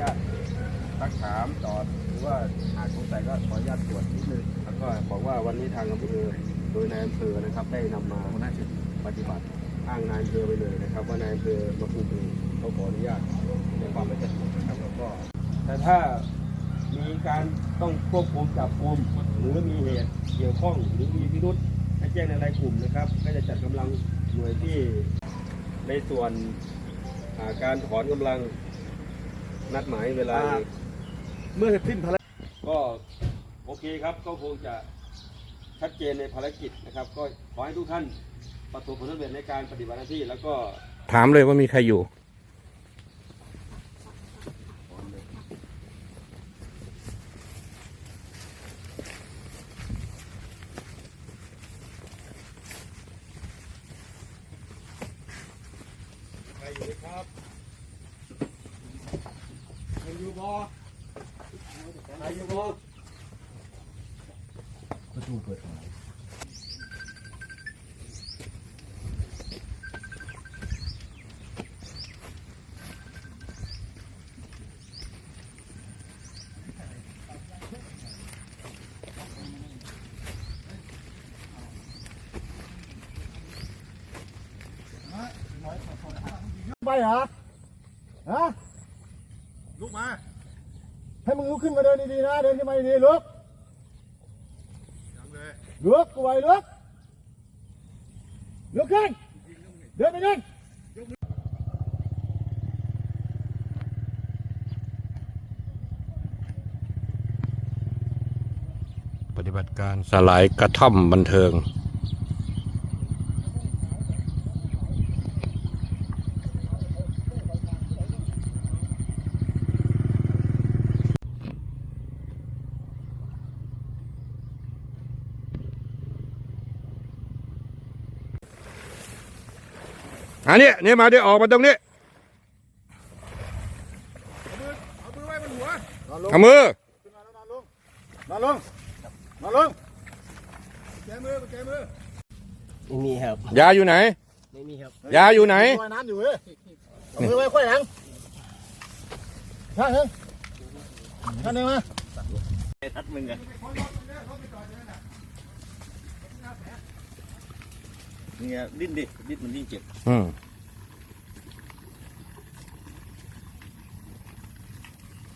ญาตซักถามตอบหรือว่าหากสงสัยก็ขออนุญาตตรวจนิดนึงแล้วก็บอกว่าวันนี้ทางอำเภอโดยนายอำเภอนะครับ ได้นำมาปฏิบัติอ้างนายอำเภอไปเลยนะครับ ว่านายอำเภอมาคุมเองเขาขออนุญาตในความเป็นเจ้าหน้าที่นะครับแล้วก็แต่ถ้ามีการต้องควบคุมจับกุมหรือมีเหตุเกี่ยวข้องหรือมีพิรุษให้แจ้งในรายกลุ่มนะครับ ก็จะจัดกำลังหน่วยที่ในส่วนอ่าการถอนกำลัง นัดหมายเวลาอ่าเมื่อเสร็จสิ้นภารกิจก็โอเคครับก็คงจะชัดเจนในภารกิจนะครับ ก็ขอให้ทุกท่านประสบผลสำเร็จในการปฏิบัติหน้าที่แล้วก็ถามเลยว่ามีใครอยู่ ใครอยู่ไหมครับ ใครอยู่บ่ใครอยู่บ่ป ลุกมา ให้มึงลุกขึ้นมาเดินดีๆนะ เดินขึ้นมาดีๆลุกจังเลยลุกกูไว้ลุกลุกขึ้น เดินไปนั่นปฏิบัติการสลายกระท่อมบันเทิง อันนี้เนี่ยมาเดี๋ยวออกมาตรงนี้เอามือไว้บนหัว นอนลงเอามือนอนลงนอนลงนอนลงแกมือแกมือไม่มีครับ ยาอยู่ไหน ไม่มีครับ ยาอยู่ไหนว่ายน้ำอยู่เว้ยเอามือไว้ค่อยหลังข้างหนึงข้างหนึงมาทัดมึงอ เนี่ยดิ้นดิดิ้นมันดิ้นเจ็บ อืม